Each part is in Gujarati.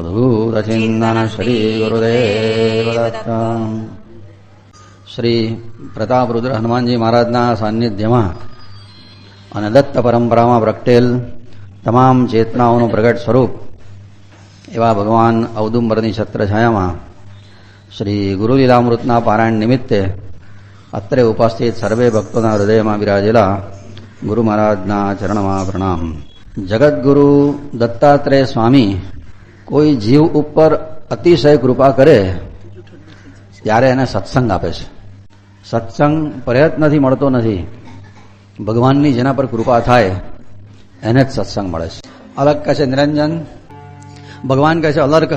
અવધૂતચિંતન શ્રી ગુરુદેવ શ્રી પ્રતાપરુદ્ર હનુમાનજી મહારાજના સાનિધ્યમાં અને દત્ત પરંપરામાં પ્રગટેલ તમામ ચેતનાઓનું પ્રગટ સ્વરૂપ એવા ભગવાન અવદુંબરની છત્રછાયામાં શ્રી ગુરુલીલામૃતના પારાયણ નિમિત્તે અત્રે ઉપસ્થિત સર્વે ભક્તોના હૃદયમાં બિરાજેલા ગુરુ મહારાજના ચરણમાં પ્રણામ. જગદગુરુ દત્તાત્રેય સ્વામી કોઈ જીવ ઉપર અતિશય કૃપા કરે, ત્યારે એને સત્સંગ આપે છે. સત્સંગ પ્રયત્નથી મળતો નથી. ભગવાનની જેના પર કૃપા થાય, એને જ સત્સંગ મળે છે. અલગ કહે છે, નિરંજન. ભગવાન કહે છે અલર્ક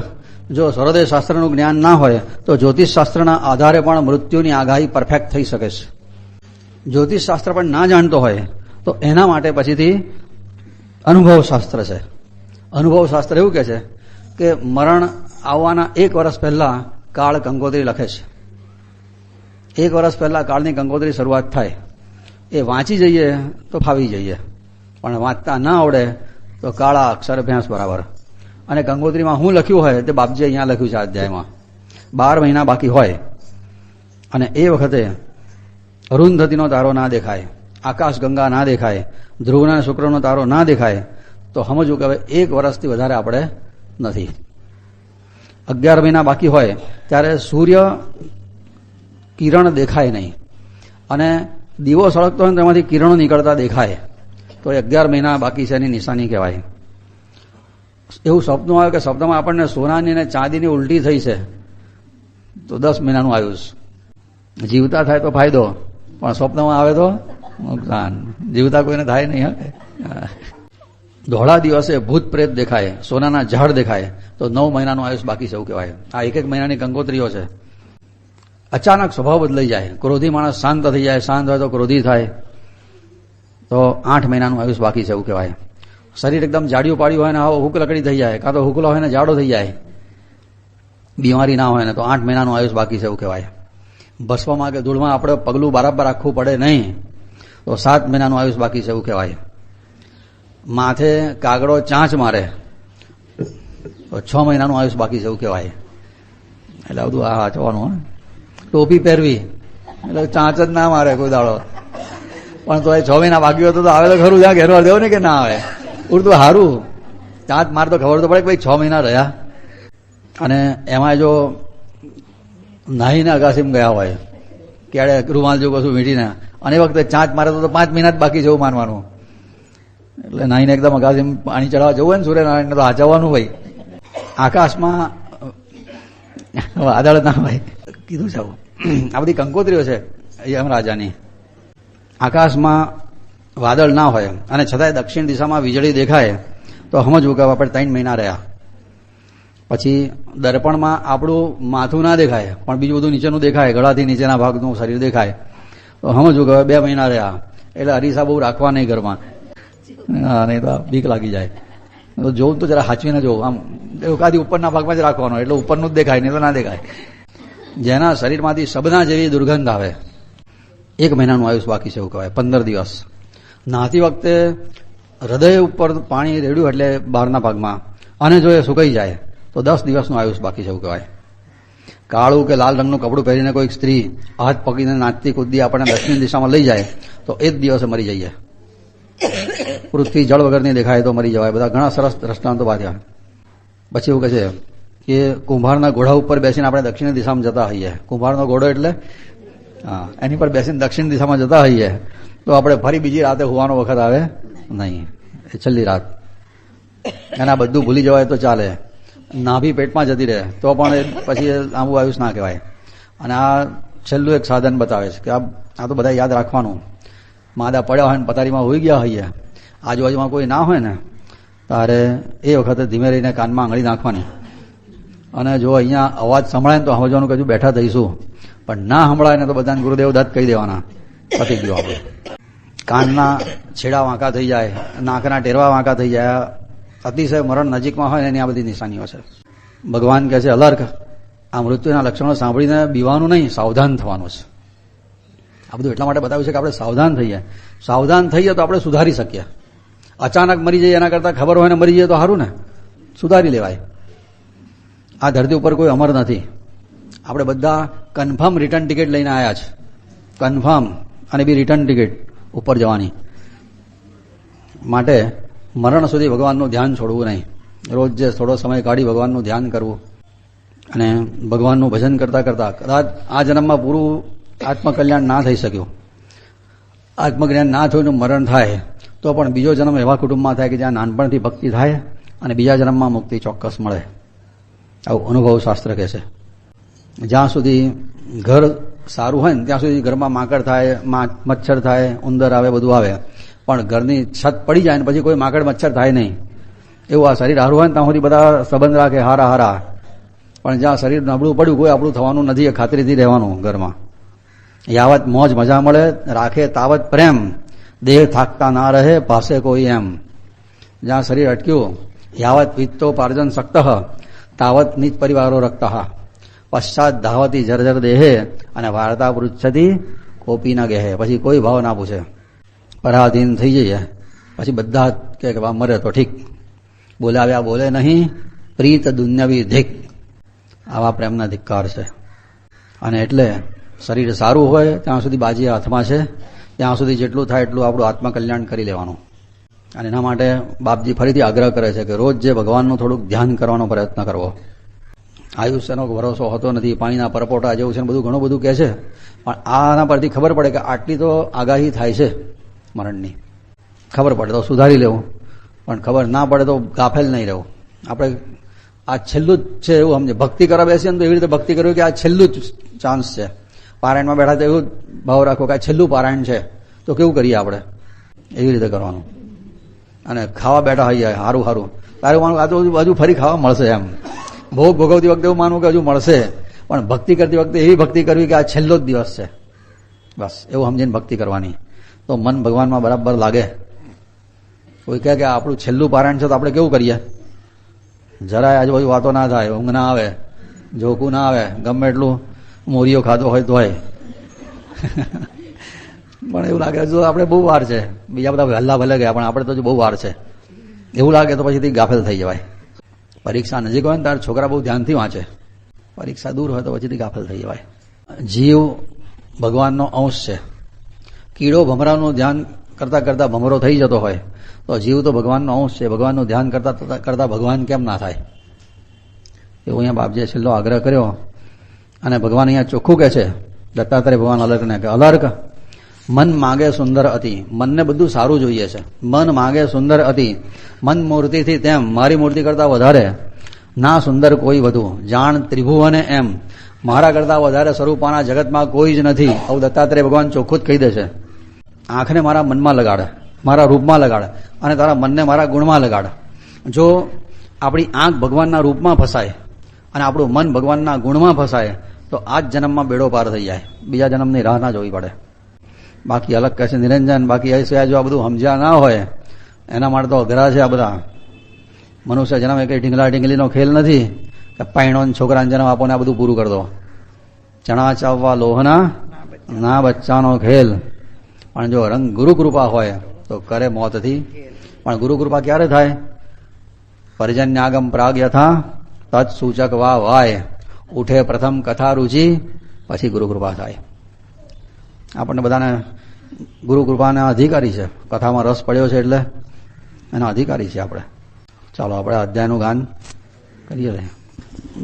જો સર્વોદય શાસ્ત્રનું જ્ઞાન ના હોય, તો જ્યોતિષ શાસ્ત્રના આધારે પણ મૃત્યુની આગાહી પરફેક્ટ થઈ શકે છે. જ્યોતિષ શાસ્ત્ર પણ ના જાણતો હોય, તો એના માટે પછીથી અનુભવ શાસ્ત્ર છે. અનુભવ શાસ્ત્ર એવું કહે છે કે મરણ આવવાના એક વર્ષ પહેલા કાળ ગંગોત્રી લખે છે. એક વર્ષ પહેલા કાળની ગંગોત્રી શરૂઆત થાય. એ વાંચી જઈએ તો ફાવી જઈએ. પણ વાંચતા ના આવડે તો કાળા અક્ષર ભેંસ બરાબર. અને ગંગોત્રીમાં હું લખ્યું હોય તે બાપજી અહીંયા લખ્યું છે અધ્યાયમાં. બાર મહિના બાકી હોય. અને એ વખતે અરુંધતીનો તારો ના દેખાય આકાશ ગંગા ના દેખાય, ધ્રુવના શુક્રનો તારો ના દેખાય, તો સમજવું કે હવે એક વર્ષથી વધારે આપણે નથી. અગિયાર મહિના બાકી હોય ત્યારે સૂર્ય કિરણ દેખાય નહીં. અને દીવો સળગતો હોય તેમાંથી કિરણો નીકળતા દેખાય. તો અગિયાર મહિના બાકી છે એની નિશાની કહેવાય. એવું સપનું આવે કે સપનામાં આપણને સોનાની અને ચાંદીની ઉલટી થઈ છે, તો દસ મહિનાનું આયુષ. જીવતા થાય તો ફાયદો, પણ સ્વપ્નમાં આવે તો નુકસાન. જીવતા કોઈને થાય નહીં હા. ધોળા દિવસે ભૂત પ્રેત દેખાય, સોનાના ઝાડ દેખાય, તો નવ મહિનાનું આયુષ બાકી છે એવું કહેવાય. આ એક એક મહિનાની ગંગોત્રીઓ છે. અચાનક સ્વભાવ બદલાઈ જાય. ક્રોધી માણસ શાંત થઈ જાય, શાંત હોય તો ક્રોધી થાય. તો આઠ મહિનાનું આયુષ બાકી છે એવું કહેવાય. શરીર એકદમ જાડિયું પાડ્યું હોય ને, આવો હુક લકડી થઈ જાય, કાં તો હુકલો હોય ને, જાડો થઈ જાય. બીમારી ના હોય ને, તો આઠ મહિનાનું આયુષ બાકી છે એવું કહેવાય. ભસ્મમાં કે ધૂળમાં આપણે પગલું બરાબર રાખવું પડે નહીં. તો સાત મહિનાનું આયુષ બાકી છે એવું કહેવાય. માથે કાગડો ચાંચ મારે. તો છ મહિનાનું આયુષ બાકી જેવું કહેવાય. એટલે બધું આ વાંચવાનું ટોપી પહેરવી. એટલે ચાંચ જ ના મારે કોઈ દાડો. પણ તો એ છ મહિના બાકી હતો તો આવે તો ખરું, જ્યાં ઘેરવા દેવો ને કે ના આવે. ઉડતું સારું ચાંચ માર તો ખબર તો પડે કે ભાઈ છ મહિના રહ્યા. અને એમાં જો નાહીને અગાસીમ ગયા હોય ક્યારે રૂમાલ જેવું કશું વીંટીને, અને એ વખતે ચાંચ મારે તો પાંચ મહિના જ બાકી જેવું માનવાનું. એટલે નાહીને એકદમ અગાસી પાણી ચડાવવા જવું હોય ને સૂર્યનારાયણને તો હાચવવાનું ભાઈ આકાશમાં વાદળ ના હોય. કીધું છે આ બધી કંકોત્રીઓ છે યમ રાજાની. આકાશમાં વાદળ ના હોય અને છતાંય દક્ષિણ દિશામાં વીજળી દેખાય, તો સમજવું કે આપણે ત્રણ મહિના રહ્યા. પછી દર્પણમાં આપણું માથું ના દેખાય, પણ બીજું બધું નીચેનું દેખાય, ગળાથી નીચેના ભાગનું શરીર દેખાય, તો સમજવું કે બે મહિના રહ્યા. એટલે અરીસા બહુ રાખવા નહીં ઘરમાં. હા, નહીં તો બીક લાગી જાય. તો જોઉં તો જરા હાચવીને જોઉં. આમ એકાદી ઉપરના ભાગમાં જ રાખવાનો, એટલે ઉપરનું જ દેખાય, નહીં તો ના દેખાય. જેના શરીરમાંથી સબના જેવી દુર્ગંધ આવે, એક મહિનાનું આયુષ બાકી છે એવું કહેવાય, પંદર દિવસ. નાતી વખતે હૃદય ઉપર પાણી રેડ્યું એટલે બહારના ભાગમાં, અને જો એ સુકાઈ જાય, તો દસ દિવસનું આયુષ બાકી છે એવું કહેવાય. કાળું કે લાલ રંગનું કપડું પહેરીને કોઈક સ્ત્રી હાથ પકડીને નાચતી કૂદી આપણને દક્ષિણ દિશામાં લઈ જાય, તો એ જ દિવસે મરી જઈએ. પૃથ્વી જળ વગરની દેખાય તો મરી જવાય. બધા ઘણા સરસ દ્રષ્ટાંતો બાંધ્યા પછી એવું કહે છે કે કુંભારના ઘોડા ઉપર બેસીને આપણે દક્ષિણ દિશામાં જતા હોઈએ. કુંભારનો ઘોડો એટલે, હા, એની પર બેસીને દક્ષિણ દિશામાં જતા હોઈએ. તો આપણે ફરી બીજી રાતે હોવાનો વખત આવે? નહીં. એ છેલ્લી રાત. એના બધું ભૂલી જવાય તો ચાલે. નાભી પેટમાં જતી રહે. તો પણ પછી આંબુ આયુષ ના કહેવાય. અને આ છેલ્લું એક સાધન બતાવે છે કે આ તો બધા યાદ રાખવાનું. માદા પડ્યા હોય ને પથારીમાં હોઈ ગયા હોઈએ. આજુબાજુમાં કોઈ ના હોય ને, તારે એ વખતે ધીમે રહીને કાનમાં આંગળી નાખવાની. અને જો અહીંયા અવાજ સંભળાય ને તો સમજવાનું કે બેઠા થઈશું. પણ ના સંભળાય ને તો બધાને ગુરુદેવ દત્ત કહી દેવાના. પતી ગયું આપણે. કાનના છેડા વાંકા થઈ જાય, નાકના ટેરવા વાંકા થઈ જાય. અતિશય મરણ નજીકમાં હોય એની આ બધી નિશાનીઓ છે. ભગવાન કહે છે, અલર્ક, આ મૃત્યુના લક્ષણો સાંભળીને બીવાનું નહીં, સાવધાન થવાનું છે. આ બધું એટલા માટે બતાવ્યું છે કે આપણે સાવધાન થઈએ. સાવધાન થઈએ તો આપણે સુધારી શકીએ. અચાનક મરી જઈએ એના કરતાં ખબર હોય ને મરી જઈએ તો સારું ને. સુધારી લેવાય. આ ધરતી ઉપર કોઈ અમર નથી. આપણે બધા કન્ફર્મ રિટર્ન ટિકિટ લઈને આવ્યા છે. કન્ફર્મ અને બી રિટર્ન ટિકિટ ઉપર જવાની. માટે મરણ સુધી ભગવાનનું ધ્યાન છોડવું નહીં. રોજ જે થોડો સમય કાઢી ભગવાનનું ધ્યાન કરવું અને ભગવાનનું ભજન કરતા કરતા કદાચ આ જન્મમાં પૂરું આત્મકલ્યાણ ના થઈ શક્યું. આત્મજ્ઞાન ના થયું મરણ થાય. તો પણ બીજો જન્મ એવા કુટુંબમાં થાય કે જ્યાં નાનપણથી ભક્તિ થાય અને બીજા જન્મમાં મુક્તિ ચોક્કસ મળે. આવું અનુભવ શાસ્ત્ર કહે છે. જ્યાં સુધી ઘર સારું હોય ને, ત્યાં સુધી ઘરમાં માકડ થાય મચ્છર થાય, ઉંદર આવે, બધું આવે. પણ ઘરની છત પડી જાય ને પછી કોઈ માકડ મચ્છર થાય નહીં. એવું આ શરીર હારું હોય ને, ત્યાં સુધી બધા સંબંધ રાખે, હારા હારા. પણ જ્યાં શરીર નબળું પડ્યું, કોઈ આપણું થવાનું નથી, એ ખાતરીથી રહેવાનું ઘરમાં. યાવત મોજ, મજા મળે, રાખે તાવત, પ્રેમ. દેહ થાકતા ના રહે, પાસે કોઈ એમ. જ્યાં શરીર અટક્યું, યાવત વિત્તો પાર્જન શક્ત તાવત નિજ પરિવારો રક્ત. પશ્ચાત ધાવતી જર્જર દેહે અને વાર્તા પૃચ્છતી કોપી ના ગેહે. પછી કોઈ ભાવ ના પૂછે. પરાધીન થઈ જઈએ. પછી બધા કે વા મરે તો ઠીક. બોલાવ્યા બોલે નહીં. પ્રીત દુન્યવી ધીક. આવા પ્રેમના ધિક્કાર છે. અને એટલે શરીર સારું હોય, ત્યાં સુધી બાજી હાથમાં છે. ત્યાં સુધી જેટલું થાય એટલું આપણું આત્મકલ્યાણ કરી લેવાનું. અને એના માટે બાપજી ફરીથી આગ્રહ કરે છે કે રોજ જે ભગવાનનું થોડુંક ધ્યાન કરવાનો પ્રયત્ન કરવો. આયુષ્યનો ભરોસો હોતો નથી, પાણીના પરપોટા જેવું છે બધું ઘણું બધું કહે છે. પણ આના પરથી ખબર પડે કે આટલી તો આગાહી થાય છે મરણની. ખબર પડે તો સુધારી લેવું. પણ ખબર ના પડે તો ગાફેલ નહીં રહેવું. આપણે આ છેલ્લું જ છે એવું સમજે. ભક્તિ કરવા બેસીએ ને તો એવી રીતે ભક્તિ કરવી કે આ છેલ્લું જ ચાન્સ છે. પારાયણમાં બેઠા તો એવું ભાવ રાખો કે છેલ્લું પારાયણ છે. તો કેવું કરીએ આપણે? એવી રીતે કરવાનું. અને ખાવા બેઠા હોઈએ સારું સારું તારે માનું આ તો હજુ ફરી ખાવા મળશે એમ. ભોગ ભોગવતી વખતે એવું માનવું કે હજુ મળશે. પણ ભક્તિ કરતી વખતે એવી ભક્તિ કરવી કે આ છેલ્લો જ દિવસ છે. બસ, એવું સમજીને ભક્તિ કરવાની. તો મન ભગવાનમાં બરાબર લાગે. કોઈ કહે કે આપણું છેલ્લું પારાયણ છે તો આપણે કેવું કરીએ? જરાય આજુબાજુ વાતો ના થાય, ઊંઘ ના આવે જોકું ના આવે, ગમે એટલું મોરીઓ ખાધો હોય તોય. પણ એવું લાગે હજુ આપણે બહુ વાર છે, બીજા બધા હલ્લા ભલે ગયા, પણ આપણે તો બહુ વાર છે. એવું લાગે તો પછીથી ગાફેલ થઈ જવાય. પરીક્ષા નજીક હોય ને ત્યારે છોકરા બહુ ધ્યાનથી વાંચે. પરીક્ષા દૂર હોય તો પછીથી ગાફેલ થઈ જવાય. જીવ ભગવાનનો અંશ છે. કીડો ભમરાનું ધ્યાન કરતા કરતા ભમરો થઈ જતો હોય. તો જીવ તો ભગવાનનો અંશ છે. ભગવાનનું ધ્યાન કરતા કરતા ભગવાન કેમ ના થાય? એવું અહીંયા બાપજીએ છેલ્લો આગ્રહ કર્યો. અને ભગવાન અહીંયા ચોખ્ખું કહે છે, દત્તાત્રેય ભગવાન અલર્કને કે અલર્ક મન માગે સુંદર અતિ. મનને બધું સારું જોઈએ છે. મન માગે સુંદર અતિ. મન મૂર્તિથી તેમ, મારી મૂર્તિ કરતા વધારે. ના સુંદર કોઈ વધુ. જાણ ત્રિભુવને એમ. મારા કરતા વધારે સ્વરૂપાના જગતમાં કોઈ જ નથી. આવું દત્તાત્રેય ભગવાન ચોખ્ખું જ કહી દે છે. આંખને મારા મનમાં લગાડ. મારા રૂપમાં લગાડ. અને તારા મનને મારા ગુણમાં લગાડ. જો આપણી આંખ ભગવાનના રૂપમાં ફસાય અને આપણું મન ભગવાનના ગુણમાં ફસાય તો આ જ જન્મમાં બેડો પાર થઈ જાય. બીજા જન્મની રાહ ના જોવી પડે. બાકી અલગ કહે છે નિરંજન, બાકી સિવાય જો આ બધું સમજ્યા ના હોય, એના માટે તો અઘરા છે આ બધા. મનુષ્ય જન્મ એ કંઈ ઢીંગલા ઢીંગલીનો ખેલ નથી કે પાયણો છોકરાને જન્મ આપો ને આ બધું પૂરું કરી દો. ચણા ચાવવા લોહના ના બચ્ચાનો ખેલ. પણ જો રંગ ગુરુ કૃપા હોય, તો કરે મોતથી. પણ ગુરુ કૃપા ક્યારે થાય? પર્જન્યાગમ પ્રાગ યથા તત્સૂચક વા વાય. ઉઠે પ્રથમ કથા રુચિ પછી ગુરુકૃપા થાય આપણને બધાને ગુરુકૃપાના અધિકારી છે. કથામાં રસ પડ્યો છે એટલે એના અધિકારી છે આપણે. ચાલો આપણે અધ્યાયનું ગાન કરીએ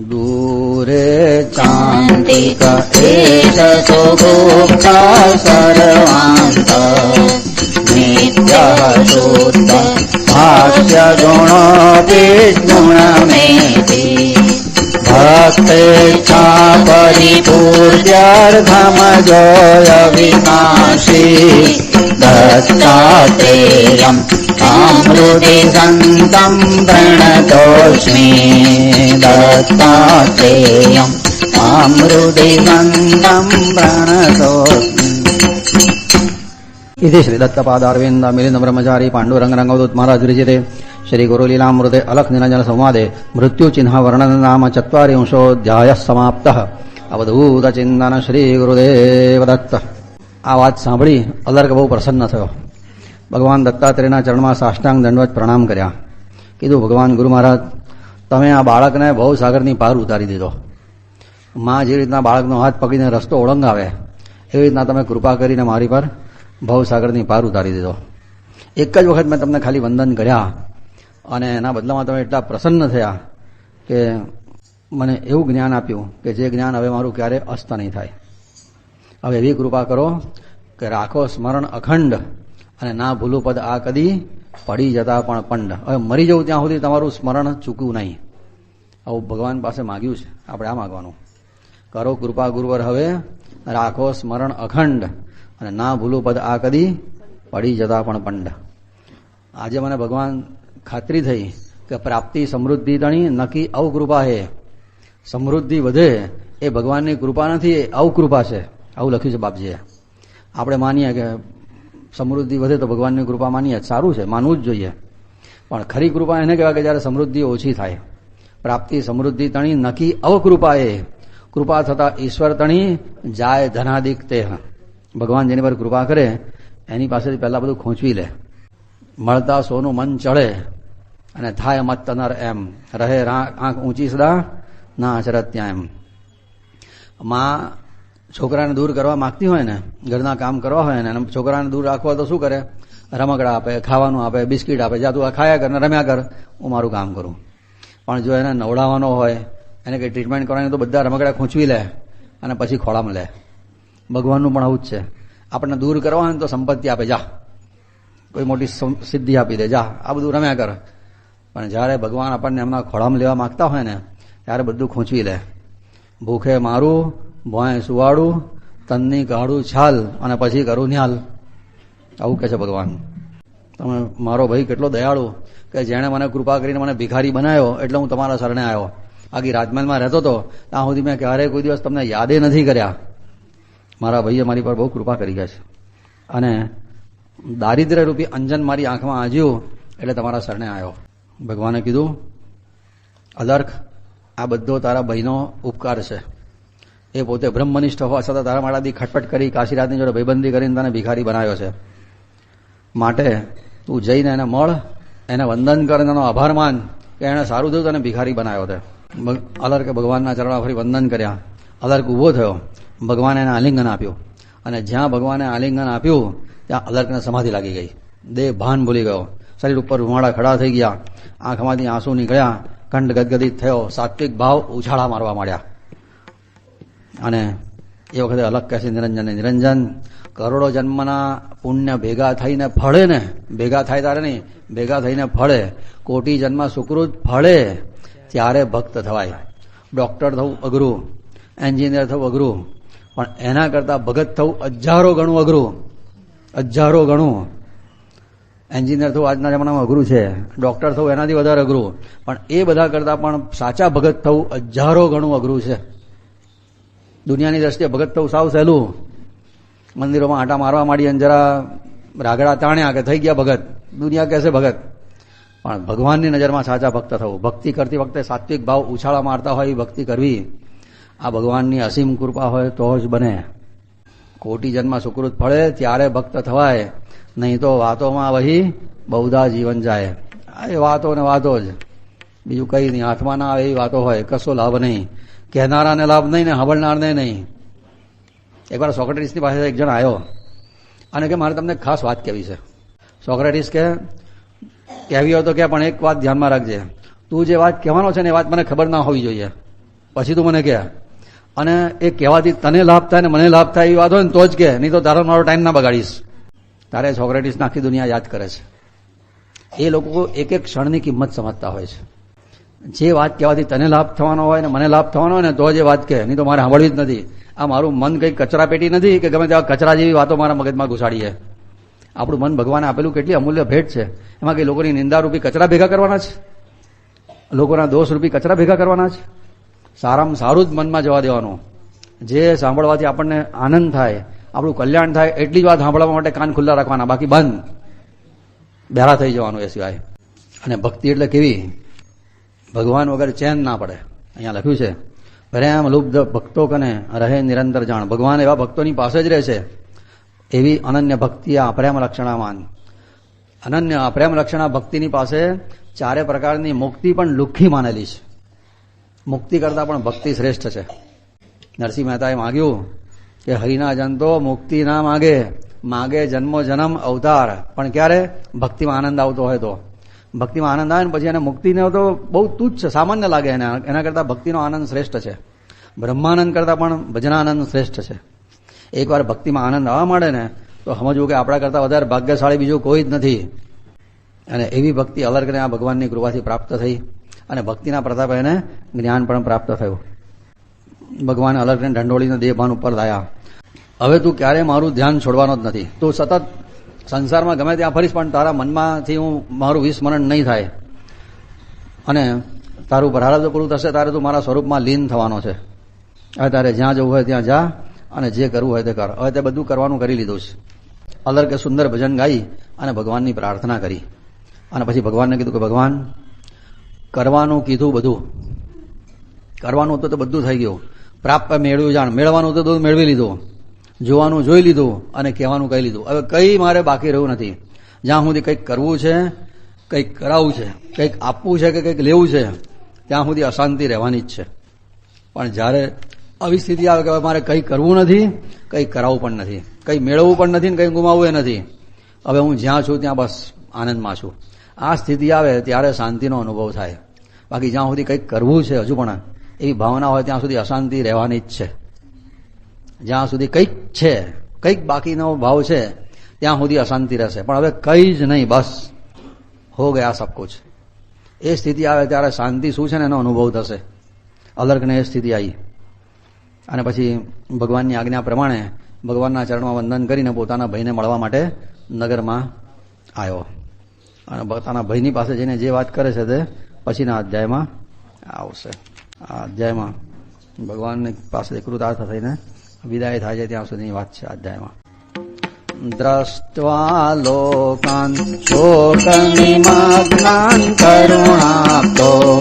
દૂરે ચાંતિક એષ સુગુપ્તા સર્વાંત, નિત્ય શુદ્ધ ભાષ્ય ગુણોપી ગુણમેતિ ભક્તેચ્છા भक्तेच्छा परिपूर्त्यर्धमजोयविनाशी दत्तातेयम् आमृति सन्तम् प्रणतोऽस्मि दत्तातेयम् आमृति सन्तम् प्रणतोऽस्मि इति श्रीदत्तपादारविन्द मिलिन्दब्रह्मचारी पाण्डुरङ्गरङ्गवदूत् महाराज विरचिते શ્રી ગુરુલીલામૃતે અલખ નિરંજન સંવાદે મૃત્યુચિહ્નવર્ણન નામ ચત્વારિંશોધ્યાય સમાપ્ત અવધૂતચિંતન શ્રી ગુરુદેવ દત્ત આ વાત સાંભળી અલર્ક બહુ પ્રસન્ન થયો ભગવાન દત્તાત્રેયના ચરણમાં સાષ્ટાંગ દંડવત પ્રણામ કર્યા કીધું ભગવાન ગુરુ મહારાજ તમે આ બાળકને બહુ સાગરની પાર ઉતારી દીધો માં જે રીતના બાળકનો હાથ પકડીને રસ્તો ઓળંગાવે એવી રીતના તમે કૃપા કરીને મારી પર ભવસાગરની પાર ઉતારી દીધો એક જ વખત મેં તમને ખાલી વંદન કર્યા અને એના બદલામાં તમે એટલા પ્રસન્ન થયા કે મને એવું જ્ઞાન આપ્યું કે જે જ્ઞાન હવે મારું ક્યારે અસ્ત નહીં થાય. હવે એવી કૃપા કરો કે રાખો સ્મરણ અખંડ અને ના ભૂલું પદ આ કદી પડી જતા પણ પંડ. હવે મરી જવું ત્યાં સુધી તમારું સ્મરણ ચૂકવું નહીં. આવું ભગવાન પાસે માગ્યું છે. આપણે આ માગવાનું. કરો કૃપા ગુરુવર હવે, રાખો સ્મરણ અખંડ અને ના ભૂલું પદ આ કદી પડી જતા પણ પંડ. આજે મને ભગવાન ખાતરી થઈ કે પ્રાપ્તિ સમૃદ્ધિ તણી નક્કી અવકૃપા હે. સમૃદ્ધિ વધે એ ભગવાનની કૃપા નથી, એ અવકૃપા છે. આવું લખ્યું છે બાપજીએ. આપણે માનીએ કે સમૃદ્ધિ વધે તો ભગવાનની કૃપા માનીએ. સારું છે, માનવું જ જોઈએ. પણ ખરી કૃપા એને કહેવાય કે જ્યારે સમૃદ્ધિ ઓછી થાય. પ્રાપ્તિ સમૃદ્ધિ તણી નક્કી અવકૃપા એ કૃપા થતા ઈશ્વર તણી જાય ધનાદિક તે ભગવાન જેની પર કૃપા કરે, એની પાસેથી પહેલા બધું ખોંચવી લે. મળતા સોનું મન ચડે અને થાય મત તનર એમ. રહે આંખ ઊંચી સદા, ના અચરત ત્યાં એમ. માં છોકરાને દૂર કરવા માંગતી હોય ને, ઘરના કામ કરવા હોય ને છોકરાને દૂર રાખવા તો શું કરે? રમકડા આપે, ખાવાનું આપે, બિસ્કીટ આપે, જા તું આ ખાયા કર ને રમ્યા કર, હું મારું કામ કરું. પણ જો એને નવડાવવાનો હોય, એને કંઈ ટ્રીટમેન્ટ કરવાની તો બધા રમકડા ખૂંચવી લે અને પછી ખોળામાં લે. ભગવાનનું પણ આવું જ છે. આપણને દૂર કરવા હોય ને તો સંપત્તિ આપે, જા. કોઈ મોટી સિદ્ધિ આપી દે. જા, આ બધું રમ્યા કર. પણ જ્યારે ભગવાન આપણને એમના ખોળામાં લેવા માંગતા હોય ને, ત્યારે બધું ખૂંચવી લે. ભૂખે મારું, ભોંય સુવાડું, તનની કાઢું છાલ અને પછી કરું નિહાલ આવું કહે છે ભગવાન. તમે, મારો ભાઈ કેટલો દયાળુ કે જેણે મને કૃપા કરીને મને ભિખારી બનાવ્યો એટલે હું તમારા શરણે આવ્યો. આખી રાજમહેલમાં રહેતો હતો. ત્યાં સુધી મેં ક્યારેય કોઈ દિવસ તમને યાદે નથી કર્યા. મારા ભાઈએ મારી પર બહુ કૃપા કરી ગયા છે. અને દારિદ્ર્ય રૂપી અંજન મારી આંખમાં આજ્યું એટલે તમારા શરણે આવ્યો. ભગવાને કીધું અલર્ક આ બધો તારા ભાઈનો ઉપકાર છે. એ પોતે બ્રહ્મનિષ્ઠ હોવા છતાં તારા મારાથી ખટપટ કરી કાશીરાજની જોડે ભયબંધી કરીને તને ભિખારી બનાવ્યો છે. માટે તું જઈને એને મળ, એને વંદન કર એનો આભાર માન કે એણે સારું થયું તને ભિખારી બનાવ્યો તે અલર્કે ભગવાનના ચરણા ફરી વંદન કર્યા. અલર્ક ઊભો થયો. ભગવાને એને આલિંગન આપ્યું. અને જ્યાં ભગવાને આલિંગન આપ્યું ત્યાં અલર્કને સમાધિ લાગી ગઈ. દેહ ભાન ભૂલી ગયો. શરીર ઉપર રૂમાળા ખડા થઈ ગયા. આંખમાંથી આંસુ નીકળ્યા. કંઠ ગદગદિત થયો. સાત્વિક ભાવ ઉછાળા મારવા માંડ્યા. અને એ વખતે અલગ કહે છે નિરંજન નિરંજન કરોડો જન્મના પુણ્ય ભેગા થઈને ફળે ને. ભેગા થાય તારે નહીં. ભેગા થઈને ફળે. કોટી જન્મ સુકૃત ફળે. ત્યારે ભક્ત થવાય. ડોક્ટર થવું અઘરું. એન્જિનિયર થવું અઘરું. પણ એના કરતાં ભગત થવું હજારો ગણું અઘરું. હજારો ગણું. એન્જિનિયર થવું આજના જમાનામાં અઘરું છે. ડોક્ટર થવું એનાથી વધારે અઘરું. પણ એ બધા કરતાં પણ સાચા ભગત થવું હજારો ગણું અઘરું છે. દુનિયાની દ્રષ્ટિએ ભગત થવું સાવ સહેલું. મંદિરોમાં આંટા મારવા માંડી અને જરા રાગડા તાણ્યા કે થઈ ગયા ભગત. દુનિયા કહેશે ભગત. પણ ભગવાનની નજરમાં સાચા ભક્ત થવું. ભક્તિ કરતી વખતે સાત્વિક ભાવ ઉછાળા મારતા હોય એ ભક્તિ કરવી. આ ભગવાનની અસીમ કૃપા હોય તો જ બને. કોટી જન્મ સુકૃત ફળે, ત્યારે ભક્ત થવાય. નહીં તો વાતોમાં વહી બહુધા જીવન જાય. એ વાતો ને વાતો જ. બીજું કંઈ નહીં. હાથમાં ના આવે એવી વાતો હોય. કશો લાભ નહીં. કહેનારાને લાભ નહીં ને હબળનારને નહીં. એકવાર સોક્રેટિસની પાસે એક જણ આવ્યો. અને કે મારે તમને ખાસ વાત કહેવી છે. સોક્રેટિસ કે, કહેવી હોય તો કે, પણ એક વાત ધ્યાનમાં રાખજે. તું જે વાત કહેવાનો છે ને એ વાત મને ખબર ના હોવી જોઈએ. પછી તું મને કહે. અને એ કહેવાથી તને લાભ થાય ને મને લાભ થાય એવી વાત હોય ને તો જ કે, નહીં તો તારો મારો ટાઈમ ના બગાડીશ. તારે સોક્રેટિસ આખી દુનિયા યાદ કરે છે. એ લોકો એક એક ક્ષણની કિંમત સમજતા હોય છે. જે વાત કહેવાથી તને લાભ થવાનો હોય ને મને લાભ થવાનો હોય ને તો જે વાત કહે નહીં તો મારે સાંભળવી જ નથી. આ મારું મન કંઈ કચરા પેટી નથી કે ગમે તેવા કચરા જેવી વાતો મારા મગજમાં ઘુસાડીએ. આપણું મન ભગવાને આપેલું કેટલી અમૂલ્ય ભેટ છે. એમાં કંઈ લોકોની નિંદા રૂપી કચરા ભેગા કરવાના છે? લોકોના દોષ રૂપી કચરા ભેગા કરવાના છે? સારામાં સારું જ મનમાં જવા દેવાનું. જે સાંભળવાથી આપણને આનંદ થાય, આપણું કલ્યાણ થાય, એટલી જ વાત સાંભળવા માટે કાન ખુલ્લા રાખવાના. બાકી બંધ. બેરા થઈ જવાનું એ સિવાય. અને ભક્તિ એટલે કેવી? ભગવાન વગર ચેન ના પડે. અહીંયા લખ્યું છે પ્રેમ લુબ્ધ ભક્તો કને રહે નિરંતર જાણ. ભગવાન એવા ભક્તોની પાસે જ રહે છે. એવી અનન્ય ભક્તિ આ પ્રેમ રક્ષણામાન અનન્ય પ્રેમ રક્ષણા ભક્તિની પાસે ચારે પ્રકારની મુક્તિ પણ લુખ્ખી માનેલી છે. મુક્તિ કરતાં પણ ભક્તિ શ્રેષ્ઠ છે. નરસિંહ મહેતાએ માગ્યું કે હરિના જનતો મુક્તિ ના માગે માગે જન્મો જન્મ અવતાર. પણ ક્યારે? ભક્તિમાં આનંદ આવતો હોય તો. ભક્તિમાં આનંદ આવે ને પછી એને મુક્તિનો તો બહુ તુચ્છ, સામાન્ય લાગે એને. એના કરતાં ભક્તિનો આનંદ શ્રેષ્ઠ છે. બ્રહ્માનંદ કરતાં પણ ભજનાનંદ શ્રેષ્ઠ છે. એકવાર ભક્તિમાં આનંદ આવવા માંડે ને, તો સમજવું કે આપણા કરતાં વધારે ભાગ્યશાળી બીજું કોઈ જ નથી. અને એવી ભક્તિ અલર્કને આ ભગવાનની કૃપાથી પ્રાપ્ત થઈ. અને ભક્તિના પ્રતાપે એને જ્ઞાન પણ પ્રાપ્ત થયું. ભગવાન અલર્કને ઢંડોળીને દેહભાન ઉપર લાયા. હવે તું ક્યારે મારું ધ્યાન છોડવાનો જ નથી. તું સતત સંસારમાં ગમે ત્યાં ફરીશ, પણ તારા મનમાંથી હું મારું વિસ્મરણ નહીં થાય. અને તારું પ્રારબ્ધ પૂરું થશે, તારે તું મારા સ્વરૂપમાં લીન થવાનો છે. હવે તારે જ્યાં જવું હોય ત્યાં જા અને જે કરવું હોય તે કર. હવે તે બધું કરવાનું કરી લીધું છે. અલર્કે સુંદર ભજન ગાઈ અને ભગવાનની પ્રાર્થના કરી. અને પછી ભગવાનને કીધું કે ભગવાન કરવાનું કીધું બધું. કરવાનું હતું તો બધું થઈ ગયું. પ્રાપ્ત મેળવ્યું, જાણ. મેળવાનું તો મેળવી લીધું. જોવાનું જોઈ લીધું અને કહેવાનું કહી લીધું. હવે કંઈ મારે બાકી રહ્યું નથી. જ્યાં સુધી કંઈક કરવું છે, કંઈક કરાવવું છે, કંઈક આપવું છે કે કંઈક લેવું છે, ત્યાં સુધી અશાંતિ રહેવાની જ છે. પણ જ્યારે આવી સ્થિતિ આવે કે મારે કંઈ કરવું નથી, કંઈ કરાવવું પણ નથી. કંઈ મેળવવું પણ નથી ને કંઈ ગુમાવવું એ નથી. હવે હું જ્યાં છું ત્યાં બસ આનંદમાં છું. આ સ્થિતિ આવે ત્યારે શાંતિનો અનુભવ થાય. બાકી જ્યાં સુધી કંઈક કરવું છે હજુ પણ, એવી ભાવના હોય ત્યાં સુધી અશાંતિ રહેવાની જ છે. જ્યાં સુધી કંઈક છે, કંઈક બાકીનો ભાવ છે, ત્યાં સુધી અશાંતિ રહેશે. પણ હવે કંઈ જ નહીં, બસ. હો ગયા સબ કુછ. એ સ્થિતિ આવે ત્યારે શાંતિ શું છે ને એનો અનુભવ થશે. અલર્કને એ સ્થિતિ આવી. અને પછી ભગવાનની આજ્ઞા પ્રમાણે ભગવાનના ચરણમાં વંદન કરીને પોતાના ભાઈને મળવા માટે નગરમાં આવ્યો. અને પોતાના ભાઈની પાસે જઈને જે વાત કરે છે તે પછીના અધ્યાયમાં આવશે. આ અધ્યાયમાં ભગવાનની પાસે કૃતાર્થ થઈને વિદાય થાય છે, ત્યાં સુધીની વાત છે અધ્યાયમાં. દ્રષ્ટવા લોકાન શોકનિમગ્નાન કરુણાપ્તો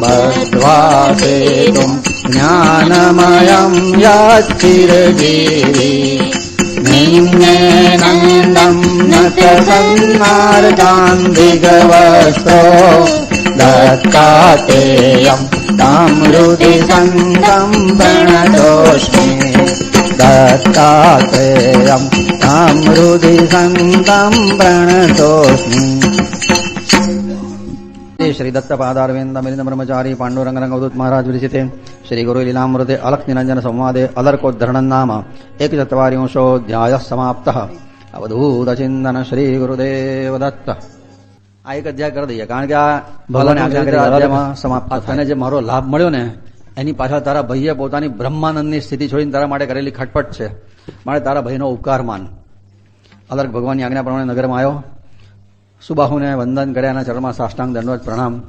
બદ્ધ્વા સેતુમ જ્ઞાનમયમ યાચિરજીવી. न्दं न च सन्मार्गान्धिगवसो दत्कातेयं तामृदि सङ्गं प्रणतोष्णी दत्कातेयं हृदि सङ्गं प्रणतोष्णी પ્રણતોષ્મે શ્રી દત્ત પાદારવિંદ મિલિંદ બ્રહ્મચારી પાંડુરંગ રંગવદૂત મહારાજ વિરચિતે શ્રી ગુરુ લીલામૃતે અલખ નિરંજન સંવાદે અલર્કોદ્ધરણ નામ એક ચત્વારિંશોધ્યાય સમાપ્ત અવધૂત ચિંતન શ્રી ગુરુદેવ દત્ત આ એક અધ્યાય કરી દઈએ કારણ કે આ ભગવાન અધ્યાયમાં સમાપ્ત અને જે મારો લાભ મળ્યો ને એની પાછળ તારા ભાઈએ પોતાની બ્રહ્માનંદની સ્થિતિ છોડીને તારા માટે કરેલી ખટપટ છે મારે તારા ભાઈનો ઉપકાર માન। અલર્ક ભગવાનની આજ્ઞા પ્રમાણે નગરમાં આવ્યો સુબાહુને વંદન કર્યા એના ચરણમાં સાષ્ટાંગ દંડવત પ્રણામ.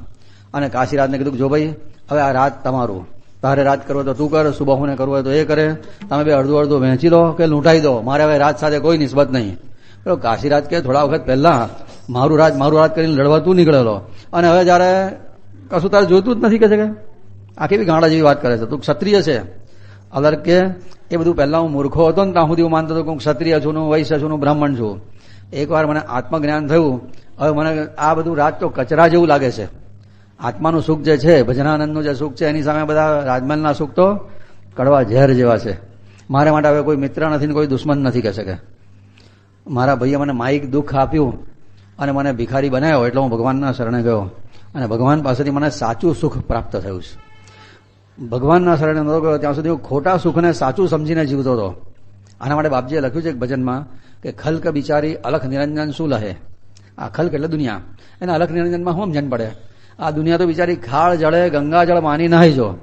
અને કાશીરાજને કીધું જો ભાઈ, હવે આ રાત તમારું. તારે રાત કરવો તો તું કર, સુબાહુને કરવું તો એ કરે. તમે બે અડધું અડધું વહેંચી દો કે લૂંટાઈ દો. મારે હવે રાત સાથે કોઈ નિસ્બત નહીં. પેલો કાશીરાજ કે, થોડા વખત પહેલા મારું રાજ મારું રાજ કરીને લડવા તું નીકળેલો. અને હવે જ્યારે કશું તારે જોઈતું જ નથી કે છે કે? આ કેવી ગાંડા જેવી વાત કરે છે. તું ક્ષત્રિય છે. અલર કે, એ બધું પહેલા હું મૂર્ખો હતો ને ત્યાં સુધી હું માનતો હતો કે હું ક્ષત્રિય છું હું વૈશ્ય છું હું બ્રાહ્મણ છું. એકવાર મને આત્મજ્ઞાન થયું, હવે મને આ બધું રાજ તો કચરા જેવું લાગે છે. આત્માનું સુખ જે છે, ભજનાનંદનું જે સુખ છે, એની સામે બધા રાજમહેલના સુખ તો કડવા ઝેર જેવા છે. મારે માટે હવે કોઈ મિત્ર નથી ને કોઈ દુશ્મન નથી કહે શકે. મારા ભાઈએ મને માઇક દુઃખ આપ્યું અને મને ભિખારી બનાવ્યો એટલે હું ભગવાનના શરણે ગયો. અને ભગવાન પાસેથી મને સાચું સુખ પ્રાપ્ત થયું છે. ભગવાનના શરણે નતો ગયો, ત્યાં સુધી હું ખોટા સુખને સાચું સમજીને જીવતો હતો. આના માટે બાપજીએ લખ્યું છે એક ભજનમાં કે ખલ્ક બિચારી અલખ નિરંજન શું લહે? આ ખલ્ક એટલે દુનિયા. એને અલખ નિરંજનમાં શું સમજણ પડે? આ દુનિયા તો બિચારી ખાળ જળે ગંગાજળ માની નહાઈ જો.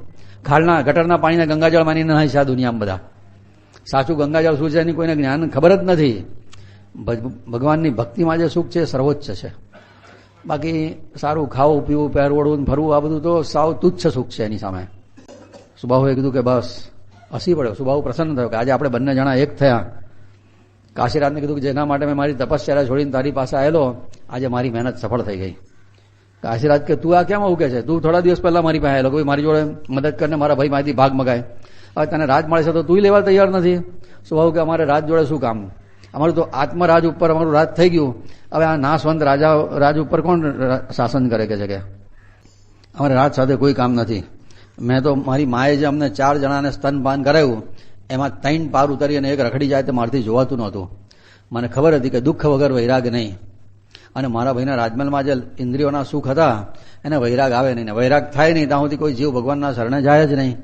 ખાળના, ગટરના પાણીને ગંગાજળ માની નહાય છે આ દુનિયામાં બધા. સાચું ગંગાજળ શું છે એની કોઈને જ્ઞાન ખબર જ નથી. ભગવાનની ભક્તિમાં જે સુખ છે સર્વોચ્ચ છે. બાકી સારું ખાવું, પીવું, પહેરવડવું, ફરવું, આ બધું તો સાવ તુચ્છ સુખ છે એની સામે. સુબાહુએ કીધું કે બસ, હસી પડ્યો. સુબાહુ પ્રસન્ન થયો કે આજે આપણે બંને જણા એક થયા. કાશીરાજને કીધું કે જેના માટે મેં મારી તપસ્યા છોડીને તારી પાસે આવેલો, આજે મારી મહેનત સફળ થઈ ગઈ. કાશીરાજ કે, તું આ કેમ ઉગે છે? તું થોડા દિવસ પહેલા મારી પાસે આવેલો. કોઈ મારી જોડે મદદ કરીને મારા ભાઈ માહિતી ભાગ મગાય. હવે તને રાજ મળે છે તો તું લેવા તૈયાર નથી. સ્વભાવ કે અમારે રાજ જોડે શું કામ? અમારું તો આત્મરાજ ઉપર અમારું રાજ થઈ ગયું. હવે આ નાશવંત રાજા, રાજ ઉપર કોણ શાસન કરે કે છે કે? અમારે રાજ સાથે કોઈ કામ નથી. મેં તો મારી માએ જે અમને ચાર જણાને સ્તનપાન કરાવ્યું એમાં ત્રણ પાર ઉતરી અને એક રખડી જાય તો મારથી જોવાતું નહોતું. મને ખબર હતી કે દુઃખ વગર વૈરાગ નહીં. અને મારા ભાઈના રાજમહેલમાં જે ઇન્દ્રિયોના સુખ હતા, એને વૈરાગ આવે નહીં. વૈરાગ થાય નહીં, ત્યાં સુધી કોઈ જીવ ભગવાનના શરણે જાય જ નહીં.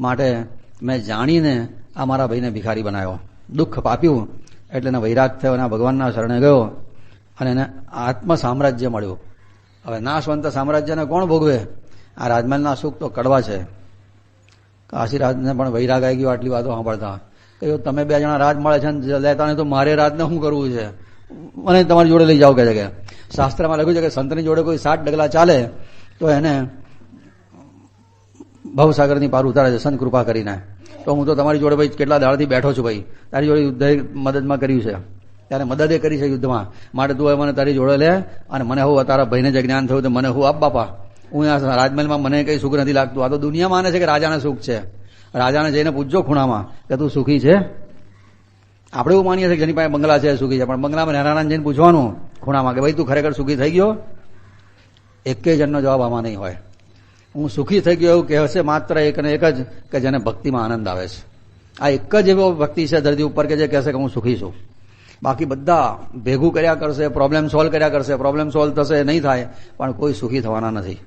માટે મેં જાણીને આ મારા ભાઈને ભિખારી બનાવ્યો. દુઃખ પાપ્યું, એટલે એને વૈરાગ થયો અને ભગવાનના શરણે ગયો. અને એને આત્મ સામ્રાજ્ય મળ્યું. હવે નાશવંત સામ્રાજ્યને કોણ ભોગવે? આ રાજમહેલના સુખ તો કડવા છે. કાશીરાજને પણ વૈરાગ આવી ગયો, આટલી વાતો સાંભળતા. કહ્યું, તમે બે જણા રાજ મળે છે ને લેતા તો મારે રાજને શું કરવું છે? મને તમારી જોડે લઈ જાઓ કે છે કે. શાસ્ત્રમાં લખ્યું છે કે સંતની જોડે કોઈ સાત ડગલા ચાલે, તો એને ભવસાગરની પાર ઉતારે છે, સંત કૃપા કરીને. તો હું તો તમારી જોડે ભાઈ કેટલા દાળથી બેઠો છું ભાઈ. તારી જોડે યુદ્ધ મદદમાં કર્યું છે. ત્યારે મદદે કરી છે યુદ્ધમાં. માટે તું મને તારી જોડે લે અને મને હું, તારા ભાઈને જે જ્ઞાન થયું તો મને હું આપ, બાપા. હું રાજમહેલમાં મને કઈ સુખ નથી લાગતું. આ તો દુનિયા માને છે કે રાજાને સુખ છે. રાજાને જઈને પૂછજો ખૂણામાં કે તું સુખી છે? આપણે એવું માનીએ છીએ કે જેની પાસે બંગલા છે સુખી છે. પણ બંગલામાં નારાયણ જઈને પૂછવાનું ખૂણામાં કે ભાઈ તું ખરેખર સુખી થઈ ગયો? એકેય જણનો જવાબ આમાં નહીં હોય. હું સુખી થઈ ગયો એવું કહેશે માત્ર એક ને એક જ કે જેને ભક્તિમાં આનંદ આવે છે. આ એક જ એવો ભક્તિ છે ધરતી ઉપર કે જે કહેશે કે હું સુખી છું. બાકી બધા ભેગું કર્યા કરશે પ્રોબ્લેમ સોલ્વ કર્યા કરશે. પ્રોબ્લેમ સોલ્વ થશે નહીં થાય, પણ કોઈ સુખી થવાના નથી.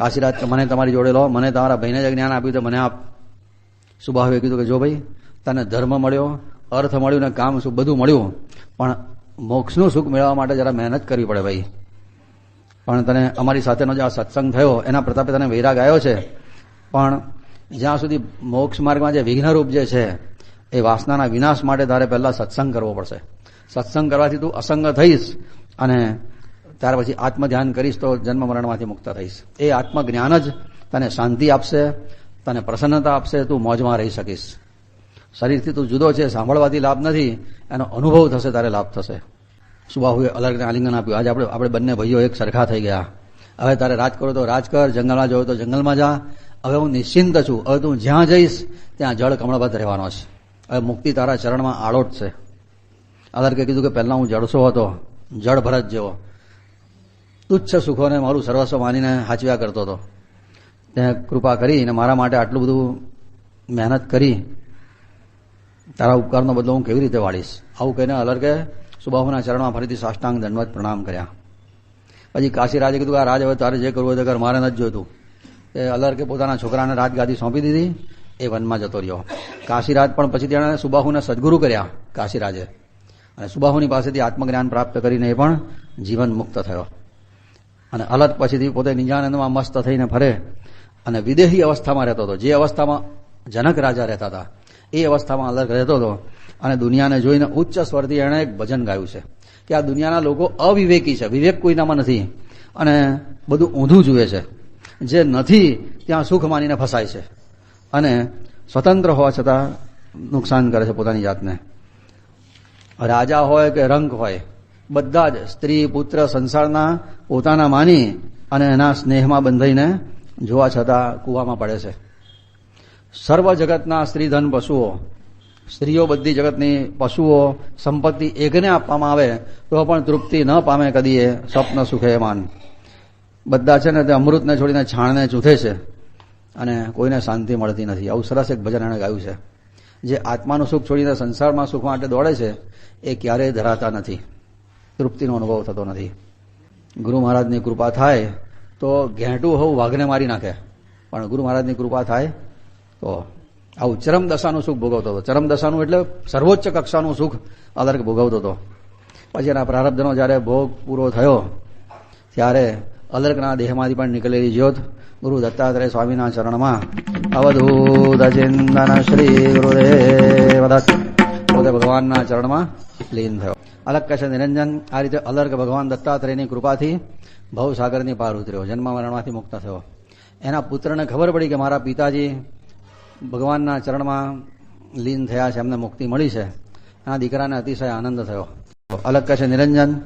કાશીરાજ મને તમારી જોડે લો. મને તમારા ભાઈને જે જ્ઞાન આપ્યું તો મને આપ સુભાવે કીધું કે જો ભાઈ, તને ધર્મ મળ્યો, અર્થ મળ્યું ને કામ સુખ બધું મળ્યું, પણ મોક્ષનું સુખ મેળવવા માટે જરા મહેનત કરવી પડે ભાઈ. પણ તને અમારી સાથેનો જે આ સત્સંગ થયો, એના પ્રતાપે તને વૈરાગ આવ્યો છે. પણ જ્યાં સુધી મોક્ષ માર્ગમાં જે વિઘ્નરૂપ જે છે, એ વાસનાના વિનાશ માટે તારે પહેલા સત્સંગ કરવો પડશે. સત્સંગ કરવાથી તું અસંગ થઈશ અને ત્યાર પછી આત્મ ધ્યાન કરીશ તો જન્મ મરણમાંથી મુક્ત થઈશ. એ આત્મજ્ઞાન જ તને શાંતિ આપશે, તને પ્રસન્નતા આપશે, તું મોજમાં રહી શકીશ. શરીરથી તું જુદો છે, સાંભળવાથી લાભ નથી, એનો અનુભવ થશે તારે લાભ થશે. સુબાહુએ અલગને આલિંગન આપ્યું. આજે આપણે આપણે બંને ભાઈઓ એક સરખા થઈ ગયા. હવે તારે રાજ કરો તો રાજ કર, જંગલમાં જવો તો જંગલમાં જા. હવે હું નિશ્ચિંત છું. હવે તું જ્યાં જઈશ, ત્યાં જળ કમળબદ્ધ રહેવાનો છે. હવે મુક્તિ તારા ચરણમાં આળોટ છે. અલર્કે કીધું કે પહેલા હું જળસો હતો. જળ ભરત જેવો. તુચ્છ સુખોને મારું સર્વસ્વ માનીને હાચવ્યા કરતો હતો. તે કૃપા કરી અને મારા માટે આટલું બધું મહેનત કરી તારા ઉપકારનો બદલો હું કેવી રીતે વાળીશ? આવું કહીને અલર્કે સુબાહુના ચરણમાં ફરીથી સાષ્ટાંગ દંડવત પ્રણામ કર્યા. પછી કાશીરાજે કીધું કે આ રાજ હવે તારે જે કરવું હોય તો મારે મારે નથી જોઈતું. એ અલર્કે પોતાના છોકરાને રાજગાદી સોંપી દીધી, એ વનમાં જતો રહ્યો. કાશીરાજ પણ પછી તેણે સુબાહુને સદગુરુ કર્યા કાશીરાજે અને સુબાહુની પાસેથી આત્મજ્ઞાન પ્રાપ્ત કરીને એ પણ જીવન મુક્ત થયો. અને અલગ પછીથી પોતે નિજાનંદમાં મસ્ત થઈને ફરે અને વિદેહી અવસ્થામાં રહેતો હતો. જે અવસ્થામાં જનક રાજા રહેતા હતા, એ અવસ્થામાં અલગ રહેતો હતો અને દુનિયાને જોઈને ઉચ્ચ સ્વરથી એણે એક ભજન ગાયું છે કે આ દુનિયાના લોકો અવિવેકી છે, વિવેક કોઈનામાં નથી અને બધું ઊંધું જુએ છે. જે નથી, ત્યાં સુખ માનીને ફસાય છે અને સ્વતંત્ર હોવા છતાં નુકસાન કરે છે પોતાની જાતને. રાજા હોય કે રંક હોય બધા જ સ્ત્રી, પુત્ર, સંસારના પોતાના માની અને એના સ્નેહમાં બંધાઈને જોવા છતાં કૂવામાં પડે છે. સર્વ જગતના સ્ત્રીધન પશુઓ, સ્ત્રીઓ બધી જગતની પશુઓ સંપત્તિ એકને આપવામાં આવે તો પણ તૃપ્તિ ન પામે કદી એ સ્વપ્ન સુખે માન. બધા છે ને તે અમૃતને છોડીને છાણને ચૂથે છે અને કોઈને શાંતિ મળતી નથી. આવું સરસ એક ભજન એણે ગાયું છે. જે આત્માનું સુખ છોડીને સંસારમાં સુખ માટે દોડે છે, એ ક્યારેય ધરાતા નથી. તૃપ્તિનો અનુભવ થતો નથી. ગુરુ મહારાજની કૃપા થાય તો ઘેંટું હોવું વાઘને મારી નાખે. પણ ગુરુ મહારાજની કૃપા થાય તો આવું ચરમ દશાનું સુખ ભોગવતો હતો. ચરમ દશાનું એટલે સર્વોચ્ચ કક્ષાનું સુખ અલર્ક ભોગવતો હતો. પછી એના પ્રારબ્ધનો જ્યારે ભોગ પૂરો થયો, ત્યારે અલર્કના દેહમાંથી પણ નીકળેલી જ્યોત ગુરુ દત્તાત્રેય સ્વામીના ચરણમાં અવધૂત ચિંતન શ્રી ગુરુદેવ ભગવાનના ચરણમાં લીન થયો. અલગ કશે નિરંજન આ રીતે અલર્ક ભગવાન દત્તાત્રેયની કૃપાથી ભવસાગરની પાર ઉતર્યો. જન્મ મરણમાંથી મુક્ત થયો. એના પુત્રને ખબર પડી કે મારા પિતાજી ભગવાનના ચરણમાં લીન થયા છે. એમને મુક્તિ મળી છે. આ દીકરાને અતિશય આનંદ થયો. અલગ કશે નિરંજન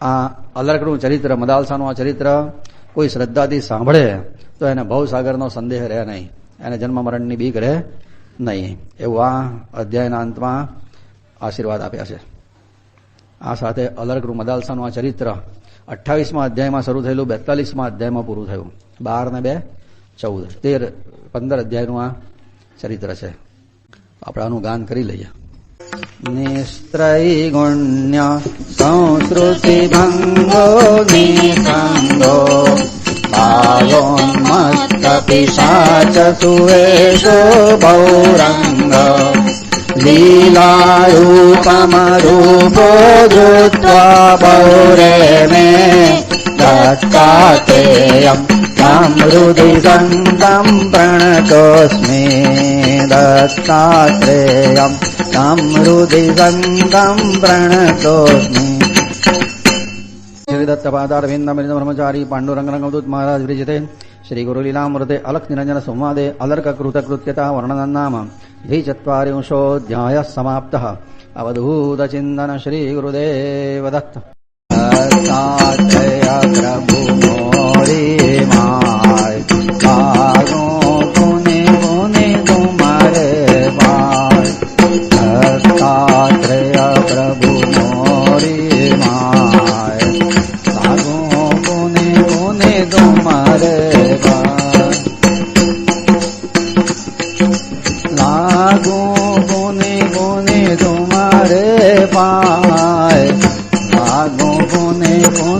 આ અલર્કનું ચરિત્ર, મદાલસાનું આ ચરિત્ર કોઈ શ્રદ્ધાથી સાંભળે તો એને ભવસાગરનો સંદેહ રહે નહીં. એને જન્મ મરણની બીક રહે નહીં. એવું આ અધ્યાયના અંતમાં આશીર્વાદ આપ્યા છે. આ સાથે અલરગૃહ મદાલસાનું આ ચરિત્ર અઠ્ઠાવીસમાં અધ્યાયમાં શરૂ થયેલું, બેતાલીસમાં અધ્યાયમાં પૂરું થયું. બાર ને બે, ચૌદ. તેર, પંદર અધ્યાયનું આ ચરિત્ર છે. આપણે આનું ગાન કરી લઈએ. નિસ્ત્રૈગુણ્ય સંસ્કૃતિ ભંગો, નિસંગો ભાગોન્મત્ત પિશાચ સુવેશો, બૌરંગ. लीलारूपमरूपोधृत्वा पौरे मे दत्तातेयं त्वां हृदि सन्तं प्रणतोऽस्मि दत्तात्रेयं त्वां हृदि सन्तं प्रणतोऽस्मि श्रीदत्तपादारविन्दमृतब्रह्मचारी पाण्डुरङ्गरङ्गदूत् महाराज विरचिते श्री गुरुलीलामृते अलक् निरञ्जन संवादे अलर्ककृतकृत्यता वर्णनन्नाम द्विचत्वारिंशोऽध्यायः समाप्तः अवधूतचिन्तन श्रीगुरुदेव दत्त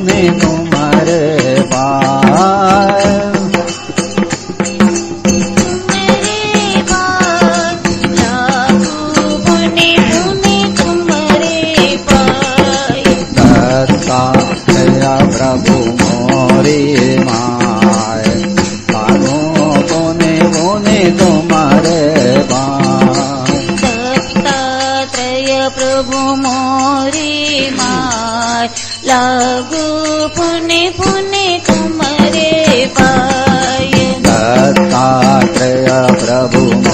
me bravo